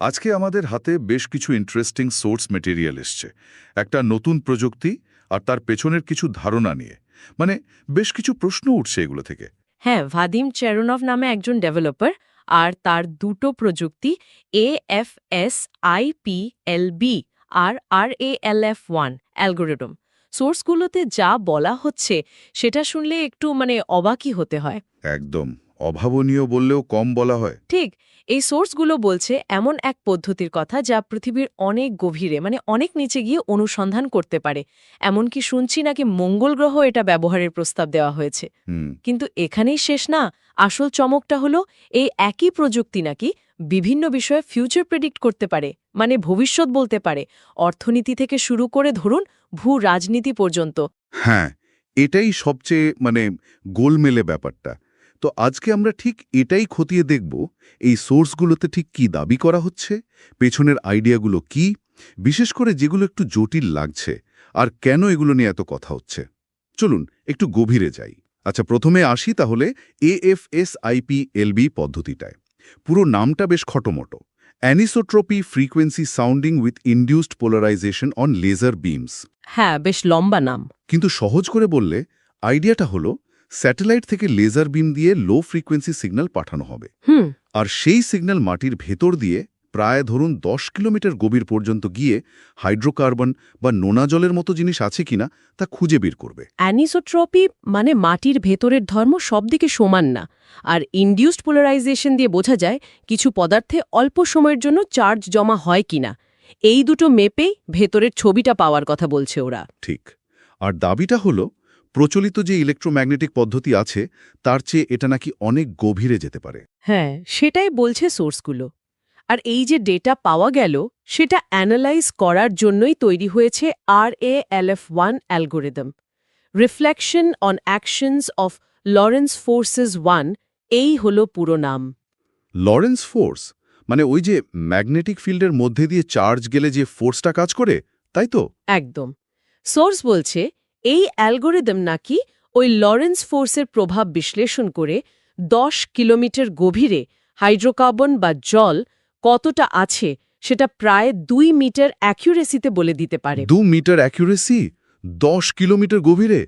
আজকে আমাদের হাতে বেশ কিছু ইন্টারেস্টিং সোর্স মেটেরিয়াল এসছে। একটা নতুন প্রযুক্তি আর তার পেছনের কিছু ধারণা নিয়ে। মানে বেশ কিছু প্রশ্ন উঠছে এগুলো থেকে। হ্যাঁ ভাদিম চেরুনভ নামে একজন ডেভেলপার আর তার দুটো প্রযুক্তি A F S I P L B R R A L F one algorithm সোর্সগুলোতে যা বলা হচ্ছে সেটা শুনলে একটু মানে অবাকই হতে হয়। একদম। অভাবনীয় বললেও কম বলা হয়। ঠিক এই সোর্সগুলো বলছে এমন এক পদ্ধতির কথা যা পৃথিবীর অনেক গভীরে মানে অনেক নিচে গিয়ে অনুসন্ধান করতে পারে। এমনকি শুনছি নাকি মঙ্গল গ্রহ এটা ব্যবহারের প্রস্তাব দেওয়া হয়েছে। কিন্তু এখানেই শেষ না আসল চমকটা হলো এই একই প্রযুক্তি নাকি বিভিন্ন বিষয়ে ফিউচার প্রেডিক্ট করতে পারে মানে ভবিষ্যৎ বলতে পারে। অর্থনীতি থেকে শুরু করে ধরুন ভূ রাজনীতি পর্যন্ত। হ্যাঁ এটাই সবচেয়ে মানে গোলমেলে ব্যাপারটা। তো আজকে আমরা ঠিক এটাই খতিয়ে দেখব এই সোর্সগুলোতে ঠিক কি দাবি করা হচ্ছে পেছনের আইডিয়াগুলো কি বিশেষ করে যেগুলো একটু জটিল লাগছে আর কেন এগুলো নিয়ে এত কথা হচ্ছে। চলুন একটু গভীরে যাই। আচ্ছা প্রথমে আসি তাহলে এএফএসআইপিএলবি পদ্ধতিটায়। পুরো নামটা বেশ খটোমটো। Anisotropy frequency sounding with induced polarization on laser beams. হ্যাঁ বেশ লম্বা নাম। কিন্তু সহজ করে বললে আইডিয়াটা হলো স্যাটেলাইট থেকে লেজার বিম দিয়ে লো ফ্রিকোয়েন্সি সিগন্যাল পাঠানো হবে। হুম। আর সেই সিগন্যাল মাটির ভেতর দিয়ে প্রায় ধরুন দশ কিলোমিটার গভীর পর্যন্ত গিয়ে হাইড্রোকার্বন বা নোনা জলের মতো জিনিস আছে কিনা তা খুঁজে বের করবে। অ্যানিসোট্রপি মানে মাটির ভেতরের ধর্ম সব দিকে সমান না। আর ইনডিউসড পোলারাইজেশন দিয়ে বোঝা যায় কিছু পদার্থে অল্প সময়ের জন্য চার্জ জমা হয় কিনা। এই দুটো মেপেই ভেতরের ছবিটা পাওয়ার কথা বলছে ওরা। ঠিক। আর দাবিটা হলো প্রচলিত যে ইলেকট্রোম্যাগনেটিক পদ্ধতি আছে তার চেয়ে এটা নাকি অনেক গভীরে যেতে পারে। হ্যাঁ সেটাই বলছে সোর্সগুলো। আর এই যে ডেটা পাওয়া গেল সেটা অ্যানালাইজ করার জন্যই তৈরি হয়েছে R A L F one algorithm. Reflection on actions of Lorentz forces one এই হল পুরো নাম। লরেন্স ফোর্স মানে ওই যে ম্যাগনেটিক ফিল্ডের মধ্যে দিয়ে চার্জ গেলে যে ফোর্সটা কাজ করে তাই তো? একদম। সোর্স বলছে এই অ্যালগোরিদম নাকি ওই লরেন্স ফোর্সের প্রভাব বিশ্লেষণ করে দশ কিলোমিটার গভীরে হাইড্রোকার্বন বা জল কতটা আছে সেটা প্রায় দুই মিটার অ্যাকিউরেসিতে বলে দিতে পারে। দু মিটার অ্যাকিউরেসি? দশ কিলোমিটার গভীরে?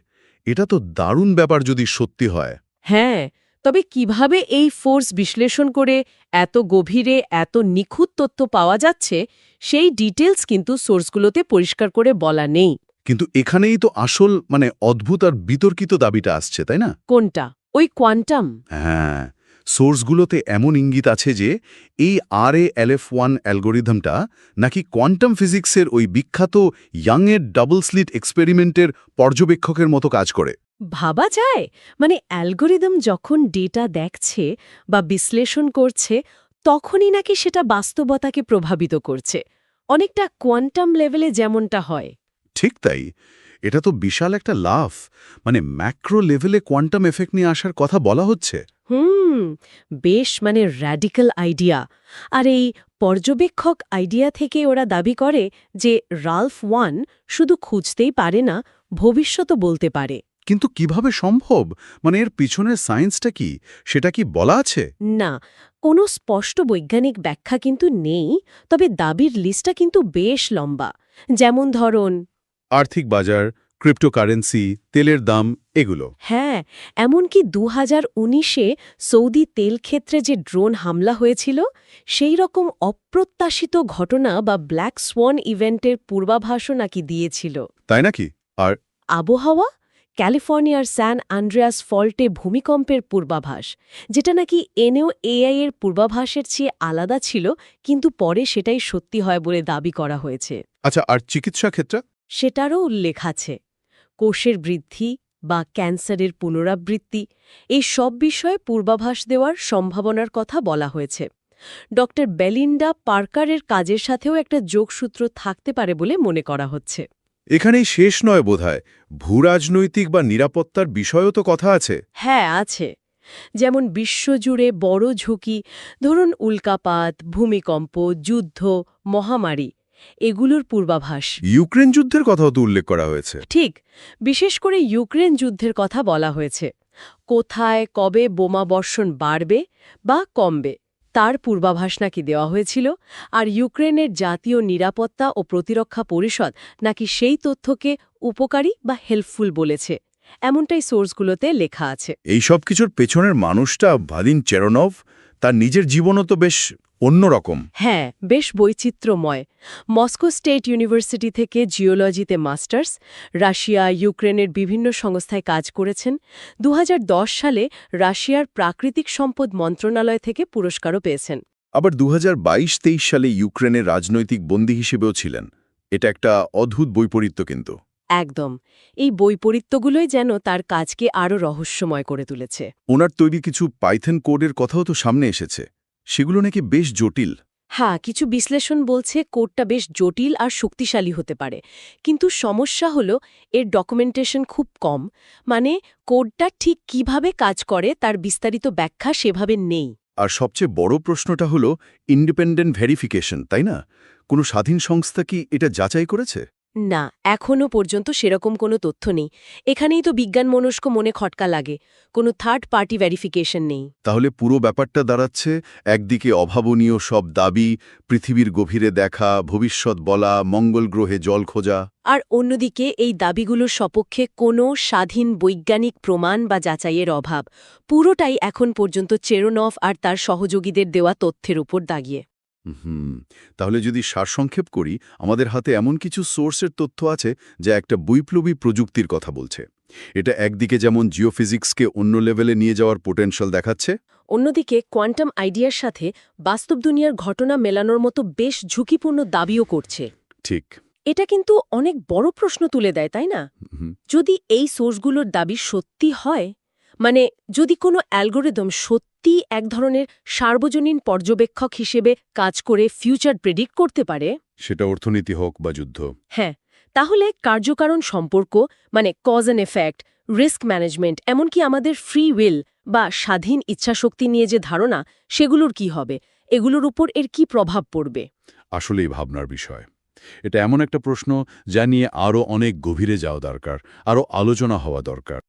এটা তো দারুণ ব্যাপার যদি সত্যি হয়। হ্যাঁ তবে কীভাবে এই ফোর্স বিশ্লেষণ করে এত গভীরে এত নিখুঁত তথ্য পাওয়া যাচ্ছে সেই ডিটেলস কিন্তু সোর্সগুলোতে পরিষ্কার করে বলা নেই। কিন্তু এখানেই তো আসল মানে অদ্ভুত আর বিতর্কিত দাবিটা আসছে তাই না? কোনটা? ওই কোয়ান্টাম? হ্যাঁ সোর্সগুলোতে এমন ইঙ্গিত আছে যে এই আর এ এলএফ ওয়ান অ্যালগোরিদমটা নাকি কোয়ান্টাম ফিজিক্সের ওই বিখ্যাত ইয়াংয়ের ডাবল স্লিট এক্সপেরিমেন্টের পর্যবেক্ষকের মতো কাজ করে। ভাবা যায়? মানে অ্যালগোরিদম যখন ডেটা দেখছে বা বিশ্লেষণ করছে তখনই নাকি সেটা বাস্তবতাকে প্রভাবিত করছে। অনেকটা কোয়ান্টাম লেভেলে যেমনটা হয়। ঠিক তাই এটা তো বিশাল একটা লাভ মানে ম্যাক্রো লেভেলে কোয়ান্টাম এফেক্ট নিয়ে আসার কথা বলা হচ্ছে। হুম বেশ মানে র্যাডিক্যাল আইডিয়া। আর এই পর্যবেক্ষক আইডিয়া থেকে ওরা দাবি করে যে রালফ ওয়ান শুধু খুঁজতেই পারে না ভবিষ্যতও বলতে পারে। কিন্তু কীভাবে সম্ভব? মানে এর পিছনের সায়েন্সটা কি? সেটা কি বলা আছে? না কোনো স্পষ্ট বৈজ্ঞানিক ব্যাখ্যা কিন্তু নেই তবে দাবির লিস্টটা কিন্তু বেশ লম্বা। যেমন ধরন আর্থিক বাজার ক্রিপ্টোকারেন্সি তেলের দাম এগুলো। হ্যাঁ এমনকি দু হাজার উনিশে সৌদি তেল ক্ষেত্রে যে ড্রোন হামলা হয়েছিল সেই রকম অপ্রত্যাশিত ঘটনা বা ব্ল্যাক সোয়ান ইভেন্টের পূর্বাভাসও নাকি দিয়েছিল। তাই নাকি? আর আবহাওয়া? ক্যালিফোর্নিয়ার স্যান আন্ড্রেয়াস ফল্টে ভূমিকম্পের পূর্বাভাস যেটা নাকি এনেও এআই এর পূর্বাভাসের চেয়ে আলাদা ছিল কিন্তু পরে সেটাই সত্যি হয় বলে দাবি করা হয়েছে। আচ্ছা আর চিকিৎসা ক্ষেত্রে? সেটারও উল্লেখ আছে। কোষের বৃদ্ধি বা ক্যান্সারের পুনরাবৃত্তি এই সব বিষয়ে পূর্বাভাস দেওয়ার সম্ভাবনার কথা বলা হয়েছে। ড বেলিন্ডা পার্কারের কাজের সাথেও একটা যোগসূত্র থাকতে পারে বলে মনে করা হচ্ছে। এখানেই শেষ নয় বোধহয়। ভূরাজনৈতিক বা নিরাপত্তার বিষয়ও তো কথা আছে। হ্যাঁ আছে। যেমন বিশ্বজুড়ে বড় ঝুঁকি ধরুন উল্কাপাত ভূমিকম্প যুদ্ধ মহামারী এগুলোর পূর্বাভাস। ইউক্রেন যুদ্ধের কথাও তো উল্লেখ করা হয়েছে। ঠিক বিশেষ করে ইউক্রেন যুদ্ধের কথা বলা হয়েছে। কোথায় কবে বোমা বর্ষণ বাড়বে বা কমবে তার পূর্বাভাস নাকি দেওয়া হয়েছিল আর ইউক্রেনের জাতীয় নিরাপত্তা ও প্রতিরক্ষা পরিষদ নাকি সেই তথ্যকে উপকারী বা হেল্পফুল বলেছে এমনটাই সোর্সগুলোতে লেখা আছে। এই সব কিছুর পেছনের মানুষটা ভাদিন চেরনভ তার নিজের জীবনও তো বেশ অন্যরকম। হ্যাঁ বেশ বৈচিত্র্যময়। মস্কো স্টেট ইউনিভার্সিটি থেকে জিওলজিতে মাস্টার্স রাশিয়া ইউক্রেনের বিভিন্ন সংস্থায় কাজ করেছেন। দু হাজার দশ সালে রাশিয়ার প্রাকৃতিক সম্পদ মন্ত্রণালয় থেকে পুরস্কারও পেয়েছেন। আবার দু হাজার সালে ইউক্রেনের রাজনৈতিক বন্দী হিসেবেও ছিলেন। এটা একটা অদ্ভুত বৈপরীত্য কিন্তু। একদম। এই বৈপরীত্যগুলোই যেন তার কাজকে আরও রহস্যময় করে তুলেছে। ওনার তৈরি কিছু পাইথন কোডের কথাও তো সামনে এসেছে। সেগুলো নাকি বেশ জটিল। হ্যাঁ কিছু বিশ্লেষণ বলছে কোডটা বেশ জটিল আর শক্তিশালী হতে পারে। কিন্তু সমস্যা হলো এর ডকুমেন্টেশন খুব কম। মানে কোডটা ঠিক কীভাবে কাজ করে তার বিস্তারিত ব্যাখ্যা সেভাবে নেই। আর সবচেয়ে বড় প্রশ্নটা হলো ইন্ডিপেন্ডেন্ট ভেরিফিকেশন তাই না? কোনো স্বাধীন সংস্থা কি এটা যাচাই করেছে? না এখনও পর্যন্ত সেরকম কোনো তথ্য নেই। এখানেই তো বিজ্ঞান মনস্ক মনে খটকা লাগে। কোনো থার্ড পার্টি ভেরিফিকেশন নেই। তাহলে পুরো ব্যাপারটা দাঁড়াচ্ছে একদিকে অভাবনীয় সব দাবি পৃথিবীর গভীরে দেখা ভবিষ্যৎ বলা মঙ্গল গ্রহে জল খোঁজা। আর অন্যদিকে এই দাবিগুলোর সপক্ষে কোনো স্বাধীন বৈজ্ঞানিক প্রমাণ বা যাচাইয়ের অভাব। পুরোটাই এখন পর্যন্ত চেরোনফ আর তার সহযোগীদের দেওয়া তথ্যের উপর দাগিয়ে। হুম তাহলে যদি সারসংক্ষেপ করি আমাদের হাতে এমন কিছু সোর্সের তথ্য আছে যা একটা বৈপ্লবী প্রযুক্তির কথা বলছে। এটা একদিকে যেমন জিওফিজিক্সকে অন্য লেভেলে নিয়ে যাওয়ার পোটেনশিয়াল দেখাচ্ছে। অন্যদিকে কোয়ান্টাম আইডিয়ার সাথে বাস্তব দুনিয়ার ঘটনা মেলানোর মতো বেশ ঝুঁকিপূর্ণ দাবিও করছে। ঠিক। এটা কিন্তু অনেক বড় প্রশ্ন তুলে দেয় তাই না? যদি এই সোর্সগুলোর দাবি সত্যি হয় মানে যদি কোনো অ্যালগোরিদম সত্যি এক ধরনের সার্বজনীন পর্যবেক্ষক হিসেবে কাজ করে ফিউচার প্রেডিক্ট করতে পারে? সেটা অর্থনীতি হোক বা যুদ্ধ। হ্যাঁ তাহলে কার্যকারণ সম্পর্ক মানে cause and effect risk management এমনকি আমাদের ফ্রি উইল বা স্বাধীন ইচ্ছাশক্তি নিয়ে যে ধারণা সেগুলোর কি হবে? এগুলোর উপর এর কি প্রভাব পড়বে? আসলেই ভাবনার বিষয়। এটা এমন একটা প্রশ্ন যা নিয়ে আরও অনেক গভীরে যাওয়া দরকার আরও আলোচনা হওয়া দরকার।